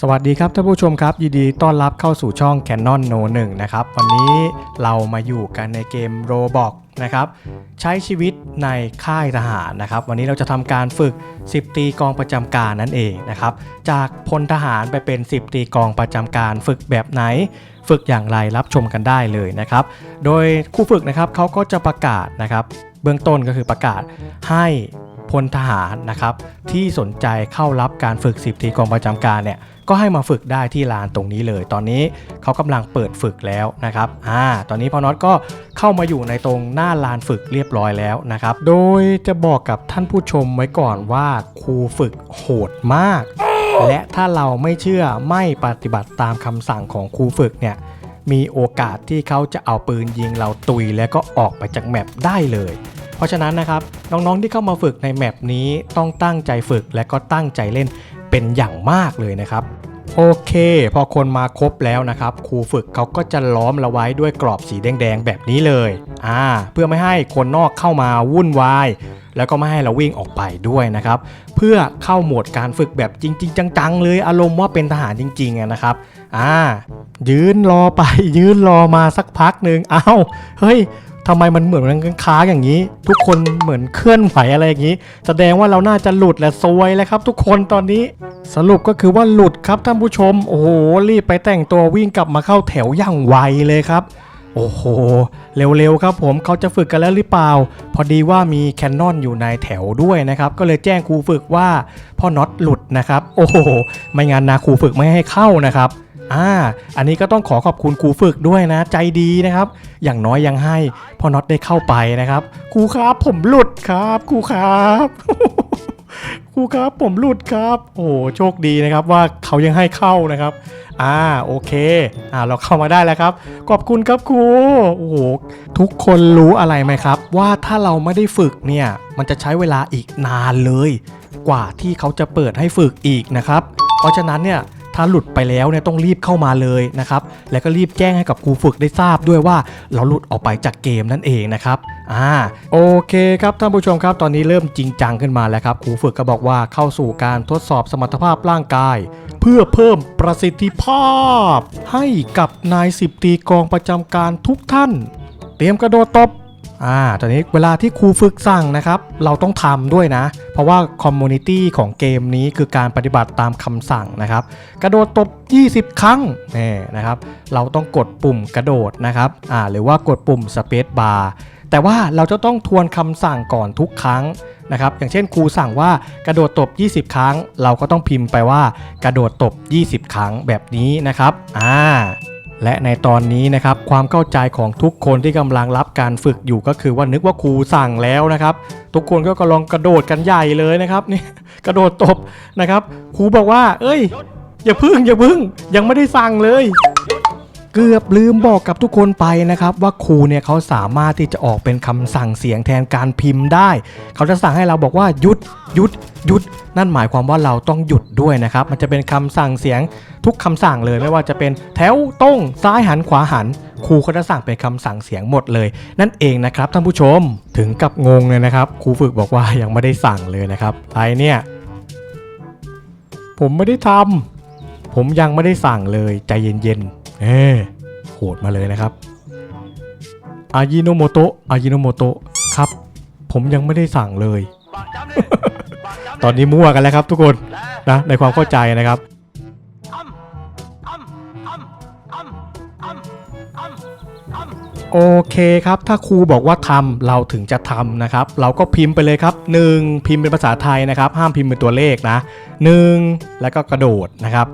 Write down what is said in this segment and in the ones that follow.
สวัสดีครับท่านผู้ชมครับ ยินดีต้อนรับเข้าสู่ช่อง Canon No 1นะครับ วันนี้เรามาอยู่กันในเกม Roblox นะครับใช้ชีวิตในค่ายทหารนะครับ วันนี้เราจะทำการฝึก 10 ตีกองประจำการนั่นเองนะครับ จากพลทหารไปเป็น 10 ตีกองประจำการ ฝึกแบบไหน ฝึกอย่างไรรับชมกันได้เลยนะครับ โดยครูฝึกนะครับเขาก็จะประกาศนะครับ เบื้องต้นก็คือประกาศให้ พลทหารนะครับที่สนใจเข้ารับการฝึก 10ตีกองประจำการเนี่ยก็ให้มาฝึกได้ที่ลานตรงนี้เลย ตอนนี้เขากำลังเปิดฝึกแล้วนะครับอ่าตอนนี้พอน็อตก็เข้ามาอยู่ในตรงหน้าลานฝึกเรียบร้อยแล้วนะครับ โดยจะบอกกับท่านผู้ชมไว้ก่อนว่าครูฝึกโหดมาก และถ้าเราไม่เชื่อไม่ปฏิบัติตามคำสั่งของครูฝึกเนี่ยมีโอกาสที่เขาจะเอาปืนยิงเราตุยแล้วก็ออกไปจากแมปได้เลย เพราะฉะนั้นนะครับน้องๆที่เข้ามาฝึกในแมปนี้ต้องตั้งใจฝึกและก็ตั้งใจเล่นเป็นอย่างมากเลยนะครับโอเค พอคนมาครบแล้วนะครับครูฝึกเขาก็จะล้อมเราไว้ด้วยกรอบสีแดงๆแบบนี้เลยอ่าเพื่อไม่ให้คนนอกเข้ามาวุ่นวาย แล้วก็ไม่ให้เราวิ่งออกไปด้วยนะครับ เพื่อเข้าโหมดการฝึกแบบจริง ๆ จังๆ เลยอารมณ์ว่าเป็นทหารจริงๆนะครับอ่ายืนรอไปยืนรอมาสักพักหนึ่งอ้าวเฮ้ย ทำไมมันเหมือนมันค้างอย่างนี้ ทุกคนเหมือนเคลื่อนไหวอะไรอย่างนี้ แสดงว่าเราน่าจะหลุดและซวยแล้วครับ ทุกคนตอนนี้สรุปก็คือว่าหลุดครับท่านผู้ชม โอ้โหรีบไปแต่งตัววิ่งกลับมาเข้าแถวอย่างไวเลยครับ โอ้โห เร็วๆครับผมเขาจะฝึกกันแล้วหรือเปล่า พอดีว่ามีแคนนอนอยู่ในแถวด้วยนะครับ ก็เลยแจ้งครูฝึกว่าพ่อน็อตหลุดนะครับ โอ้โห ไม่งั้นนะครูฝึกไม่ให้เข้านะครับ อ่า อันนี้ก็ต้องขอขอบคุณครูฝึกด้วยนะ ใจดีนะครับ อย่างน้อยยังให้พ่อน็อตได้เข้าไปนะครับครูครับผมหลุดครับครูครับครูครับผมหลุดครับ โอ้โหโชคดีนะครับว่าเขายังให้เข้านะครับ อ่าโอเค อ่าเราเข้ามาได้แล้วครับ ขอบคุณครับครูโอ้โหทุกคนรู้อะไรไหมครับ ว่าถ้าเราไม่ได้ฝึกเนี่ย มันจะใช้เวลาอีกนานเลย กว่าที่เขาจะเปิดให้ฝึกอีกนะครับ เพราะฉะนั้นเนี่ย ถ้าหลุดไปแล้วเนี่ยต้องรีบเข้ามาเลยนะครับ แล้วก็รีบแจ้งให้กับครูฝึกได้ทราบด้วยว่าเราหลุดออกไปจากเกมนั่นเองนะครับ อ่า โอเคครับท่านผู้ชมครับ ตอนนี้เริ่มจริงจังขึ้นมาแล้วครับ ครูฝึกก็บอกว่าเข้าสู่การทดสอบสมรรถภาพร่างกาย เพื่อเพิ่มประสิทธิภาพ ให้กับนายสิบตีกองประจำการทุกท่าน เตรียมกระโดดตบ อ่าตอนนี้เวลาที่ครูฝึกสั่งนะครับ เราต้องทำด้วยนะ เพราะว่าคอมมูนิตี้ของเกมนี้คือการปฏิบัติตามคำสั่งนะครับ กระโดดตบ 20 ครั้งนี่นะครับ เราต้องกดปุ่มกระโดดนะครับอ่าหรือว่ากดปุ่ม Space Bar แต่ว่าเราจะต้องทวนคำสั่งก่อนทุกครั้งนะครับ อย่างเช่นครูสั่งว่ากระโดดตบ 20 ครั้ง เราก็ต้องพิมพ์ไปว่ากระโดดตบ 20 ครั้งแบบนี้นะครับอ่า และในตอนนี้นะครับความเข้าใจของทุกคนที่กำลังรับการฝึกอยู่ก็คือว่านึกว่าครูสั่งแล้วนะครับ ทุกคนก็กำลังกระโดดกันใหญ่เลยนะครับนี่กระโดดตบนะครับครูบอกว่า เอ้ย อย่าพึ่งอย่าพึ่งยังไม่ได้สั่งเลย เกือบลืมบอกกับทุกคนไปนะครับว่าครูเนี่ยเขาสามารถที่จะออกเป็นคำสั่งเสียงแทนการพิมพ์ได้ เขาจะสั่งให้เราบอกว่าหยุดหยุดหยุด นั่นหมายความว่าเราต้องหยุดด้วยนะครับ มันจะเป็นคำสั่งเสียงทุกคำสั่งเลยไม่ว่าจะเป็นแถวตรงซ้ายหันขวาหันครูเขาจะสั่งเป็นคำสั่งเสียงหมดเลย นั่นเองนะครับท่านผู้ชมถึงกับงงเลยนะครับครูฝึกบอกว่ายังไม่ได้สั่งเลยนะครับไอเนี่ยผมไม่ได้ทำผมยังไม่ได้สั่งเลยใจเย็นๆ เออโหดมาเลยนะครับอายิโนโมโตะอายิโนโมโตะครับ ผมยังไม่ได้สั่งเลย ตอนนี้มั่วกันแล้วครับทุกคนนะในความเข้าใจนะครับ โอเคครับ ถ้าครูบอกว่าทำเราถึงจะทำนะครับ เราก็พิมพ์ไปเลยครับ 1 พิมพ์เป็นภาษาไทยนะครับ ห้ามพิมพ์เป็นตัวเลขนะ 1 แล้วก็กระโดดนะครับ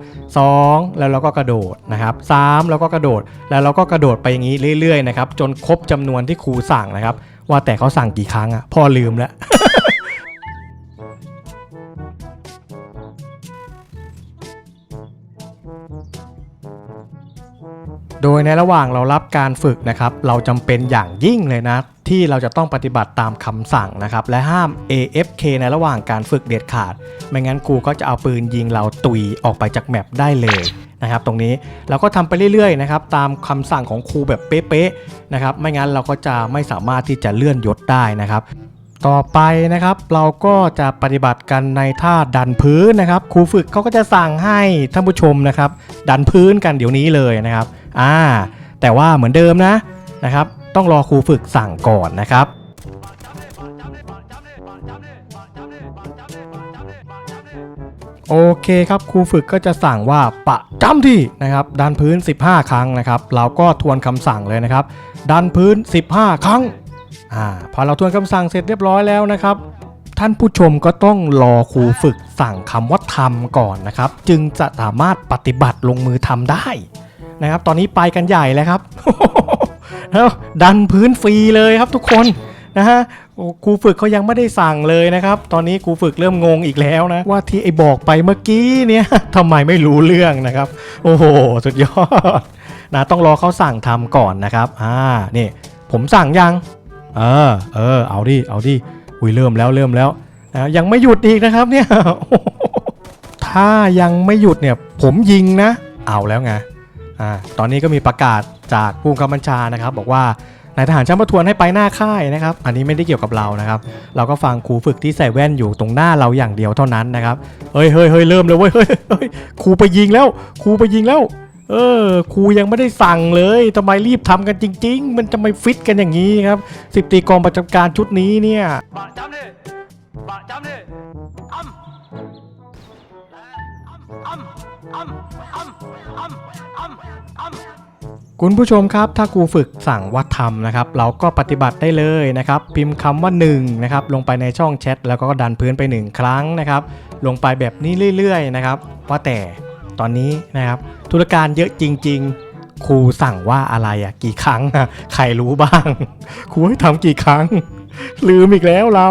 2 แล้วเราก็กระโดดนะครับ3แล้วก็กระโดด แล้วเราก็กระโดดไปอย่างนี้เรื่อยๆนะครับ จนครบจำนวนที่ครูสั่งนะครับ ว่าแต่เขาสั่งกี่ครั้งอะพ่อลืมแล้ว โดยในระหว่างเรารับการฝึกนะครับ เราจำเป็นอย่างยิ่งเลยนะ ที่เราจะต้องปฏิบัติตามคำสั่งนะครับ และห้าม AFK ในระหว่างการฝึกเด็ดขาด ไม่งั้นครูก็จะเอาปืนยิงเราตุยออกไปจากแมปได้เลยนะครับตรงนี้เราก็ทำไปเรื่อยๆนะครับตามคำสั่งของครูแบบเป๊ะๆนะครับไม่งั้นเราก็จะไม่สามารถที่จะเลื่อนยศได้นะครับ ต่อไปนะครับเราก็จะปฏิบัติกันในท่าดันพื้นนะครับครูฝึกเขาก็จะสั่งให้ท่านผู้ชมนะครับ ดันพื้นกันเดี๋ยวนี้เลยนะครับ อ่า แต่ว่าเหมือนเดิมนะนะครับ ต้องรอครูฝึกสั่งก่อนนะครับ โอเคครับครูฝึกก็จะสั่งว่าปะจำที่นะครับ ดันพื้น 15 ครั้งนะครับ เราก็ทวนคำสั่งเลยนะครับ ดันพื้น 15 ครั้งอ่าพอเราทวนคำสั่งเสร็จเรียบร้อยแล้วนะครับท่านผู้ชมก็ต้องรอครูฝึกสั่งคำว่าทำก่อนนะครับ จึงจะสามารถปฏิบัติลงมือทำได้ นะครับ ตอนนี้ไปกันใหญ่เลยครับแล้วดันพื้นฟรีเลยครับทุกคนนะฮะครูฝึกเขายังไม่ได้สั่งเลยนะครับ ตอนนี้ครูฝึกเริ่มงงอีกแล้วนะ ว่าที่ไอ้บอกไปเมื่อกี้เนี่ยทำไมไม่รู้เรื่องนะครับ โอ้โห สุดยอดนะต้องรอเขาสั่งทำก่อนนะครับ อ่า นี่ ผมสั่งยัง เออ เออ เอาดิ เอาดิ อุ้ยเริ่มแล้วเริ่มแล้วนะยังไม่หยุดอีกนะครับเนี่ย ถ้ายังไม่หยุดเนี่ย ผมยิงนะ เอาแล้วไง อ่าตอนนี้ก็มีประกาศจากผู้บังคับัญชานะครับ บอกว่านายทหารชั้นประทวนให้ไปหน้าค่ายนะครับ อันนี้ไม่ได้เกี่ยวกับเรานะครับ เราก็ฟังครูฝึกที่ใส่แว่นอยู่ตรงหน้าเราอย่างเดียวเท่านั้นนะครับเฮ้ยเฮ้ยเฮ้ยเริ่มเลยเว้ยเฮ้ยเฮ้ยครูไปยิงแล้วครูไปยิงแล้ว เออครูยังไม่ได้สั่งเลยทำไมรีบทำกันจริง ๆ มันจะไม่ฟิตกันอย่างนี้ครับสิบตีกองประจำการชุดนี้เนี่ยประจำดิประ คุณผู้ชมครับ ถ้าครูฝึกสั่งว่าทำนะครับ เราก็ปฏิบัติได้เลยนะครับ พิมพ์คำว่า1นะครับลงไปในช่องแชทแล้วก็ดันพื้นไป 1 ครั้งนะครับ ลงไปแบบนี้เรื่อยๆนะครับ ว่าแต่ตอนนี้นะครับ ธุรการเยอะจริง ๆ ครูสั่งว่าอะไรอะกี่ครั้งใครรู้บ้าง ครูให้ทำกี่ครั้ง ลืมอีกแล้วเรา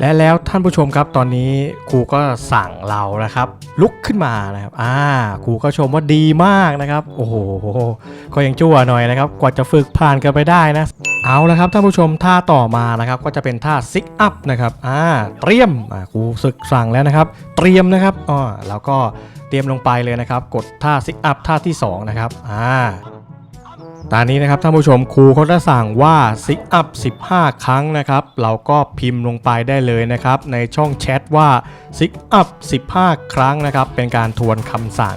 และแล้วท่านผู้ชมครับตอนนี้ครูก็สั่งเรานะครับ ลุกขึ้นมานะครับอ่าครูก็ชมว่าดีมากนะครับ โอ้โหก็ยังชั่วหน่อยนะครับ กว่าจะฝึกผ่านกันไปได้นะ เอาละครับท่านผู้ชมท่าต่อมานะครับ ก็จะเป็นท่าซิกอัพนะครับอ่าเตรียมอ่าครูศึกสั่งแล้วนะครับ เตรียมนะครับอ๋อแล้วก็เตรียมลงไปเลยนะครับ กดท่าซิกอัพท่าที่สองนะครับอ่า ตอนนี้นะครับท่านผู้ชมครูเขาจะสั่งว่าซิกอัพ15 ครั้งนะครับ เราก็พิมพ์ลงไปได้เลยนะครับ ในช่องแชทว่าซิกอัพ15 ครั้งนะครับ เป็นการทวนคำสั่ง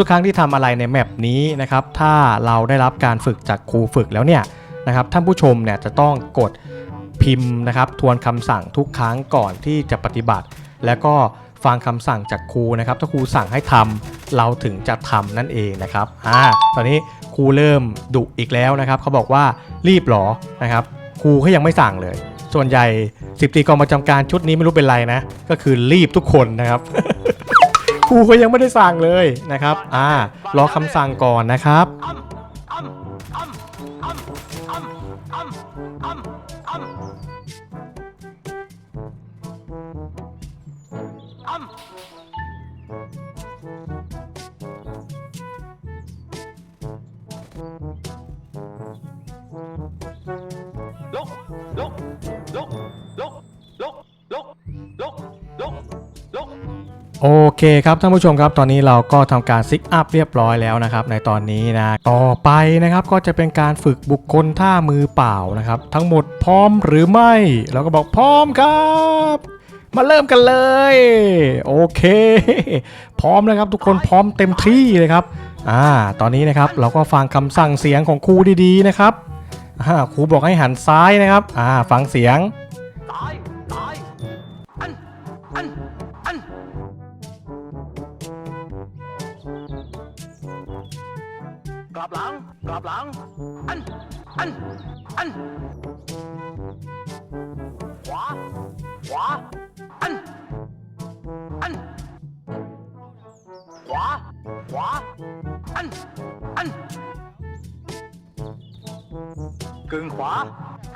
ทุกๆครั้งที่ทำอะไรในแมปนี้นะครับ ถ้าเราได้รับการฝึกจากครูฝึกแล้วเนี่ยนะครับท่านผู้ชมเนี่ยจะต้องกดพิมพ์นะครับทวนคำสั่งทุกครั้งก่อนที่จะปฏิบัติ แล้วก็ฟังคำสั่งจากครูนะครับ ถ้าครูสั่งให้ทำเราถึงจะทำนั่นเองนะครับอ่าตอนนี้ ครูเริ่มดุอีกแล้วนะครับเขาบอกว่ารีบหรอนะครับครูก็ยังไม่สั่งเลย ส่วนใหญ่สิบตีกองประจำการชุดนี้ไม่รู้เป็นไรนะ ก็คือรีบทุกคนนะครับครูก็ยังไม่ได้สั่งเลยนะครับ อ่ารอคำสั่งก่อนนะครับ โอเคครับท่านผู้ชมครับตอนนี้เราก็ทำการซิกอัพเรียบร้อยแล้วนะครับในตอนนี้นะต่อไปนะครับก็จะเป็นการฝึกบุคคลท่ามือเปล่านะครับ ทั้งหมดพร้อมหรือไม่ เราก็บอกพร้อมครับ มาเริ่มกันเลย โอเค พร้อมแล้วครับทุกคนพร้อมเต็มที่เลยครับอ่าตอนนี้นะครับเราก็ฟังคำสั่งเสียงของครูดีๆนะครับอ่าครูบอกให้หันซ้ายนะครับอ่าฟังเสียง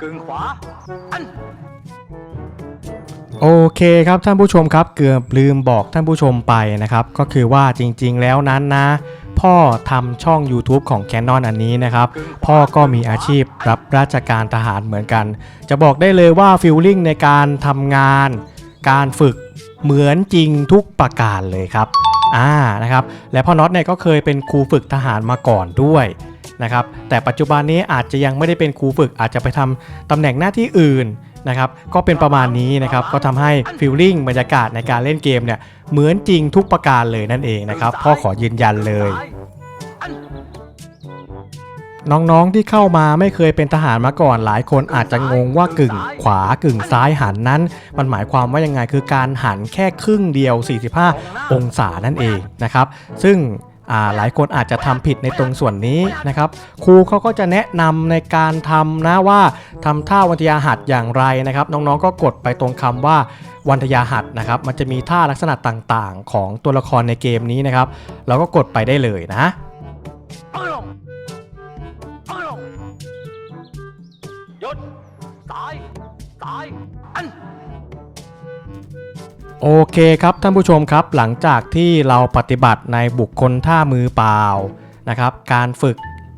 กึ่งขวา อัน โอเคครับท่านผู้ชมครับเกือบลืมบอกท่านผู้ชมไปนะครับ ก็คือว่าจริงๆแล้วนั้นนะพพ่อทำช่อง YouTube ของ Canon อันนี้นะครับ พ่อก็มีอาชีพรับราชการทหารเหมือนกัน จะบอกได้เลยว่าฟิลลิ่งในการทำงาน การฝึกเหมือนจริงทุกประการเลยครับอ่านะครับและพ่อน็อตเนี่ยก็เคยเป็นครูฝึกทหารมาก่อนด้วย นะครับแต่ปัจจุบันนี้อาจจะยังไม่ได้เป็นครูฝึกอาจจะไปทำตำแหน่งหน้าที่อื่นนะครับก็เป็นประมาณนี้นะครับก็ทำให้ฟิลลิ่งบรรยากาศในการเล่นเกมเนี่ยเหมือนจริงทุกประการเลยนั่นเองนะครับพ่อขอยืนยันเลยน้องๆที่เข้ามาไม่เคยเป็นทหารมาก่อนหลายคนอาจจะงงว่ากึ่งขวากึ่งซ้ายหันนั้น มันหมายความว่ายังไงคือการหันแค่ครึ่งเดียว 45 องศานั่นเองนะครับ ซึ่ง หลายคนอาจจะทำผิดในตรงส่วนนี้นะครับ ครูเขาก็จะแนะนำในการทำนะว่าทำท่าวันทยาหัดอย่างไรนะครับ น้องๆก็กดไปตรงคำว่าวันทยาหัดนะครับ มันจะมีท่าลักษณะต่างๆ ของตัวละครในเกมนี้นะครับ เราก็กดไปได้เลยนะ โอเคครับท่านผู้ชมครับหลังจากที่เราปฏิบัติในบุคคลท่ามือเปล่านะครับการฝึก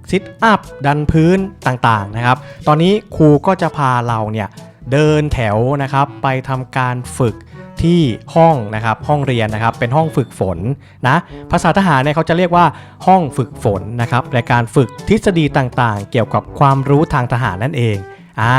ซิทอัพดันพื้นต่างๆนะครับ ตอนนี้ครูก็จะพาเราเนี่ยเดินแถวนะครับไปทำการฝึกที่ห้องนะครับห้องเรียนนะครับเป็นห้องฝึกฝนนะภาษาทหารเนี่ยเขาจะเรียกว่าห้องฝึกฝนนะครับในการฝึกทฤษฎีต่างๆ เกี่ยวกับความรู้ทางทหารนั่นเองอ่า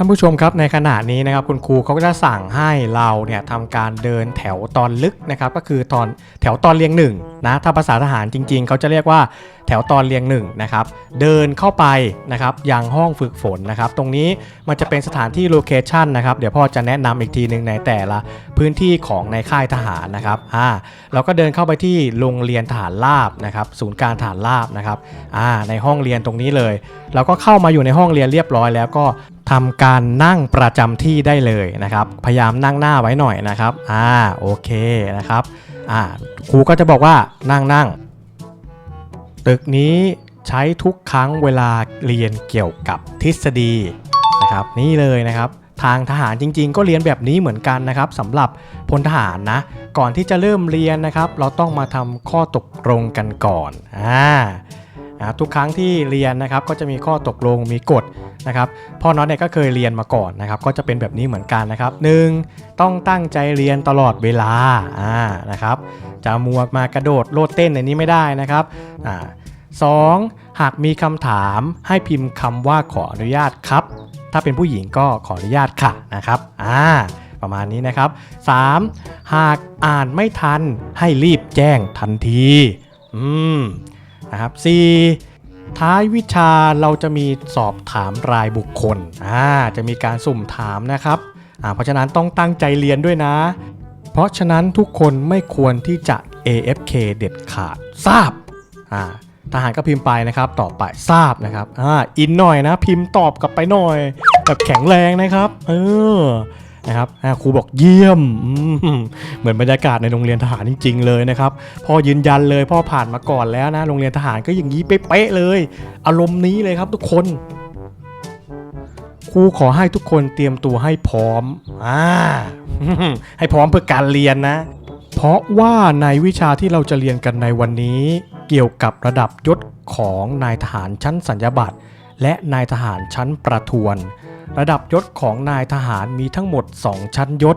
ท่านผู้ชมครับในขณะนี้นะครับคุณครูเขาก็จะสั่งให้เราเนี่ยทำการเดินแถวตอนลึกนะครับก็คือตอนแถวตอนเรียงหนึ่งนะถ้าภาษาทหารจริง ๆเขาจะเรียกว่าแถวตอนเรียงหนึ่งนะครับเดินเข้าไปนะครับยังห้องฝึกฝนนะครับตรงนี้มันจะเป็นสถานที่โลเคชันนะครับเดี๋ยวพ่อจะแนะนำอีกทีหนึ่งในแต่ละพื้นที่ของในค่ายทหารนะครับอ่าเราก็เดินเข้าไปที่โรงเรียนฐานราบนะครับศูนย์การฐานราบนะครับอ่าในห้องเรียนตรงนี้เลย เราก็เข้ามาอยู่ในห้องเรียนเรียบร้อยแล้วก็ ทำการนั่งประจำที่ได้เลยนะครับ พยายามนั่งหน้าไว้หน่อยนะครับ อ่าโอเคนะครับ อ่าครูก็จะบอกว่านั่งนั่งตึกนี้ใช้ทุกครั้งเวลาเรียนเกี่ยวกับทฤษฎีนะครับ นี่เลยนะครับทางทหารจริง ๆ ก็เรียนแบบนี้เหมือนกันนะครับสำหรับพลทหารนะก่อนที่จะเริ่มเรียนนะครับ เราต้องมาทำข้อตกลงกันก่อนอ่า นะครับทุกครั้งที่เรียนนะครับก็จะมีข้อตกลงมีกฎนะครับพ่อน็อตเนี่ยก็เคยเรียนมาก่อนนะครับก็จะเป็นแบบนี้เหมือนกันนะครับ 1. ต้องตั้งใจเรียนตลอดเวลาอ่านะครับจะมัวมากระโดดโลดเต้นในนี้ไม่ได้นะครับอ่าสองหากมีคำถามให้พิมพ์คำว่าขออนุญาตครับ ถ้าเป็นผู้หญิงก็ขออนุญาตค่ะนะครับอ่าประมาณนี้นะครับ 3. หากอ่านไม่ทันให้รีบแจ้งทันที อืม นะครับ 4. ท้ายวิชาเราจะมีสอบถามรายบุคคลอ่าจะมีการสุ่มถามนะครับอ่าเพราะฉะนั้นต้องตั้งใจเรียนด้วยนะ เพราะฉะนั้นทุกคนไม่ควรที่จะ AFK เด็ดขาดทราบอ่าทหารก็พิมพ์ไปนะครับต่อไปทราบนะครับอ่าอินหน่อยนะ พิมพ์ตอบกลับไปหน่อยแบบแข็งแรงนะครับ เออ นะครับครูบอกเยี่ยม เหมือนบรรยากาศในโรงเรียนทหารจริง ๆ เลยนะครับพ่อยืนยันเลยพ่อผ่านมาก่อนแล้วนะโรงเรียนทหารก็อย่างนี้เป๊ะเลย อารมณ์นี้เลยครับทุกคนครูขอให้ทุกคนเตรียมตัวให้พร้อมอ่าให้พร้อมเพื่อการเรียนนะ เพราะว่าในวิชาที่เราจะเรียนกันในวันนี้ เกี่ยวกับระดับยศของนายทหารชั้นสัญญาบัตร และนายทหารชั้นประทวน ระดับยศของนายทหารมีทั้งหมด 2 ชั้นยศ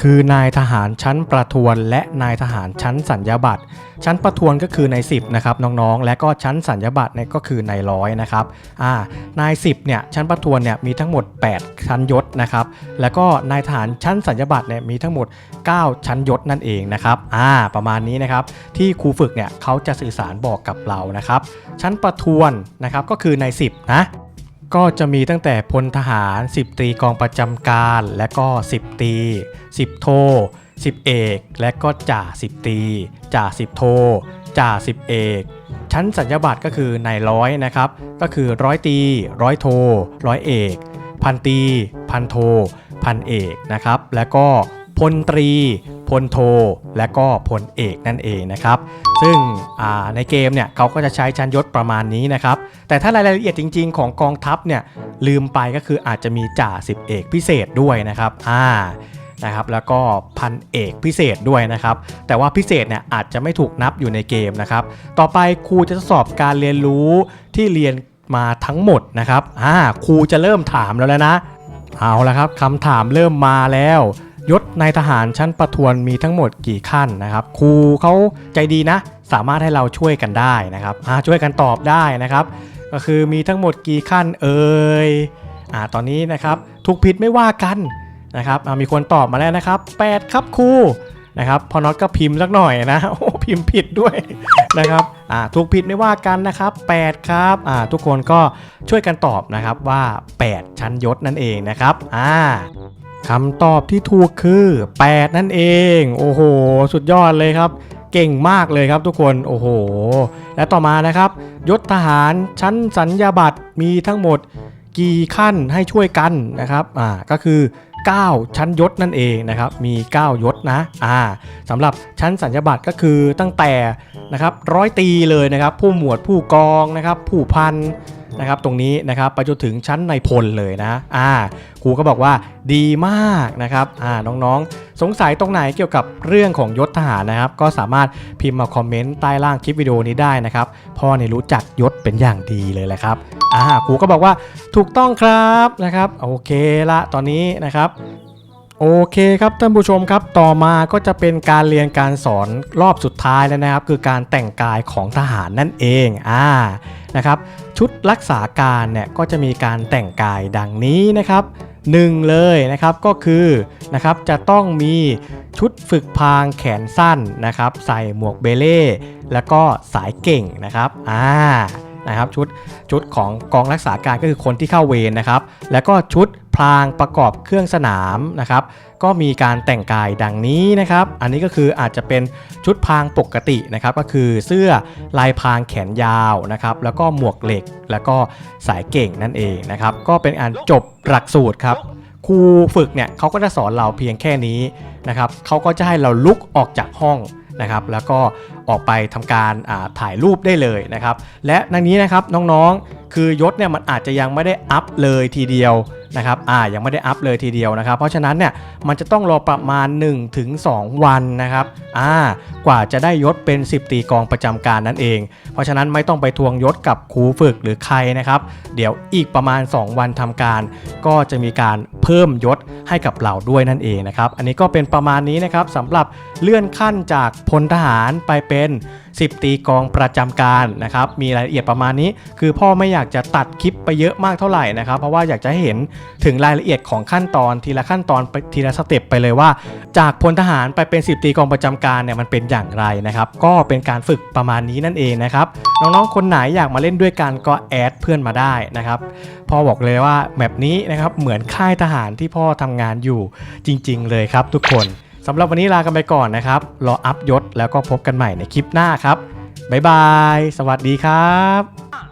คือนายทหารชั้นประทวนและนายทหารชั้นสัญญาบัตร ชั้นประทวนก็คือใน10นะครับน้องๆ และก็ชั้นสัญญาบัตรเนี่ยก็คือในร้อยนะครับอ่านาย10เนี่ยชั้นประทวนเนี่ยมีทั้งหมด 8 ชั้นยศนะครับแล้วก็นายทหารชั้นสัญญาบัตรเนี่ยมีทั้งหมด 9 ชั้นยศนั่นเองนะครับอ่าประมาณนี้นะครับที่ครูฝึกเนี่ยเขาจะสื่อสารบอกกับเรานะครับชั้นประทวนนะครับก็คือใน10นะ ก็จะมีตั้งแต่พลทหาร 10ตรีกองประจำการ และก็ 10ตรี10 โท 10 เอก และก็จ่า10ตรีจ่า10 โท จ่า10 เอก ชั้นสัญญาบัตรก็คือในร้อยนะครับ ก็คือร้อยตีร้อยโท ร้อยเอก พันตี พันโท พันเอกนะครับ แล้วก็พลตรี พลโท และก็พลเอกนั่นเองนะครับ ซึ่งในเกมเนี่ยเขาก็จะใช้ชั้นยศประมาณนี้นะครับ แต่ถ้ารายละเอียดจริง ๆ ของกองทัพเนี่ยลืมไปก็คืออาจจะมีจ่าสิบเอกพิเศษด้วยนะครับอ่านะครับแล้วก็พันเอกพิเศษด้วยนะครับ แต่ว่าพิเศษเนี่ยอาจจะไม่ถูกนับอยู่ในเกมนะครับ ต่อไปครูจะทดสอบการเรียนรู้ที่เรียนมาทั้งหมดนะครับอ่าครูจะเริ่มถามแล้วแล้วนะ เอาละครับคำถามเริ่มมาแล้ว ยศนายทหารชั้นประทวนมีทั้งหมดกี่ขั้นนะครับ ครูเขาใจดีนะ สามารถให้เราช่วยกันได้นะครับช่วยกันตอบได้นะครับ ก็คือมีทั้งหมดกี่ขั้นเอ่ยอ่าตอนนี้นะครับถูกผิดไม่ว่ากันนะครับมีคนตอบมาแล้วนะครับ 8 ครับครูนะครับพอน็อตก็พิมพ์สักหน่อยนะโอ้พิมพ์ผิดด้วยนะครับอ่าถูกผิดไม่ว่ากันนะครับ 8 ครับอ่าทุกคนก็ช่วยกันตอบนะครับว่า 8 ชั้นยศนั่นเองนะครับอ่า คำตอบที่ถูกคือ 8 นั่นเอง โอ้โห สุดยอดเลยครับ เก่งมากเลยครับทุกคน โอ้โห และต่อมานะครับ ยศทหารชั้นสัญญาบัตรมีทั้งหมดกี่ขั้นให้ช่วยกันนะครับ อ่า ก็คือ 9 ชั้นยศนั่นเองนะครับ มี 9 ยศนะ อ่าสำหรับชั้นสัญญาบัตรก็คือตั้งแต่นะครับร้อยตีเลยนะครับ ผู้หมวดผู้กองนะครับ ผู้พัน นะครับตรงนี้นะครับไปจนถึงชั้นในพลเลยนะอ่าครูก็บอกว่าดีมากนะครับอ่าน้องๆ สงสัยตรงไหนเกี่ยวกับเรื่องของยศทหารนะครับ ก็สามารถพิมพ์มาคอมเมนต์ใต้ล่างคลิปวิดีโอนี้ได้นะครับพ่อเนี่ยรู้จักยศเป็นอย่างดีเลยแหละครับอ่าครูก็บอกว่าถูกต้องครับนะครับโอเคละตอนนี้นะครับ โอเคครับท่านผู้ชมครับต่อมาก็จะเป็นการเรียนการสอนรอบสุดท้ายแล้วนะครับ คือการแต่งกายของทหารนั่นเองอ่านะครับชุดรักษาการเนี่ยก็จะมีการแต่งกายดังนี้นะครับหนึ่งเลยนะครับก็คือนะครับจะต้องมีชุดฝึกพางแขนสั้นนะครับ ใส่หมวกเบเล่แล้วก็สายเก่งนะครับอ่านะครับชุดชุดของกองรักษาการก็คือคนที่เข้าเวรนะครับ แล้วก็ชุด พรางประกอบเครื่องสนามนะครับ ก็มีการแต่งกายดังนี้นะครับ อันนี้ก็คืออาจจะเป็นชุดพรางปกตินะครับ ก็คือเสื้อลายพรางแขนยาวนะครับ แล้วก็หมวกเหล็กแล้วก็สายเก่งนั่นเองนะครับ ก็เป็นอันจบหลักสูตรครับครูฝึกเนี่ยเขาก็จะสอนเราเพียงแค่นี้นะครับเขาก็จะให้เราลุกออกจากห้องนะครับ แล้วก็ ออกไปทำการถ่ายรูปได้เลยนะครับ และดังนี้นะครับน้องๆ คือยศเนี่ยมันอาจจะยังไม่ได้อัพเลยทีเดียวนะครับอ่ายังไม่ได้อัพเลยทีเดียวนะครับ เพราะฉะนั้นเนี่ยมันจะต้องรอประมาณ 1-2 วันนะครับอ่ากว่าจะได้ยศเป็น 10 ตีกองประจำการนั่นเอง เพราะฉะนั้นไม่ต้องไปทวงยศกับครูฝึกหรือใครนะครับ เดี๋ยวอีกประมาณ 2 วันทำการ ก็จะมีการเพิ่มยศให้กับเราด้วยนั่นเองนะครับ อันนี้ก็เป็นประมาณนี้นะครับสำหรับเลื่อนขั้นจากพลทหารไปเป็น10 ตีกองประจำการนะครับมีรายละเอียดประมาณนี้ คือพ่อไม่อยากจะตัดคลิปไปเยอะมากเท่าไหร่นะครับเพราะว่าอยากจะเห็นถึงรายละเอียดของขั้นตอนทีละขั้นตอนทีละสเต็ปไปเลยว่า จากพลทหารไปเป็น 10 ตีกองประจำการเนี่ยมันเป็นอย่างไรนะครับก็เป็นการฝึกประมาณนี้นั่นเองนะครับน้องๆคนไหนอยากมาเล่นด้วยกันก็แอดเพื่อนมาได้นะครับพ่อบอกเลยว่าแบบนี้นะครับเหมือนค่ายทหารที่พ่อทำงานอยู่จริง ๆ เลยครับทุกคน สำหรับวันนี้ลากันไปก่อนนะครับ รออัพยศแล้วก็พบกันใหม่ในคลิปหน้าครับ บ๊ายบาย สวัสดีครับ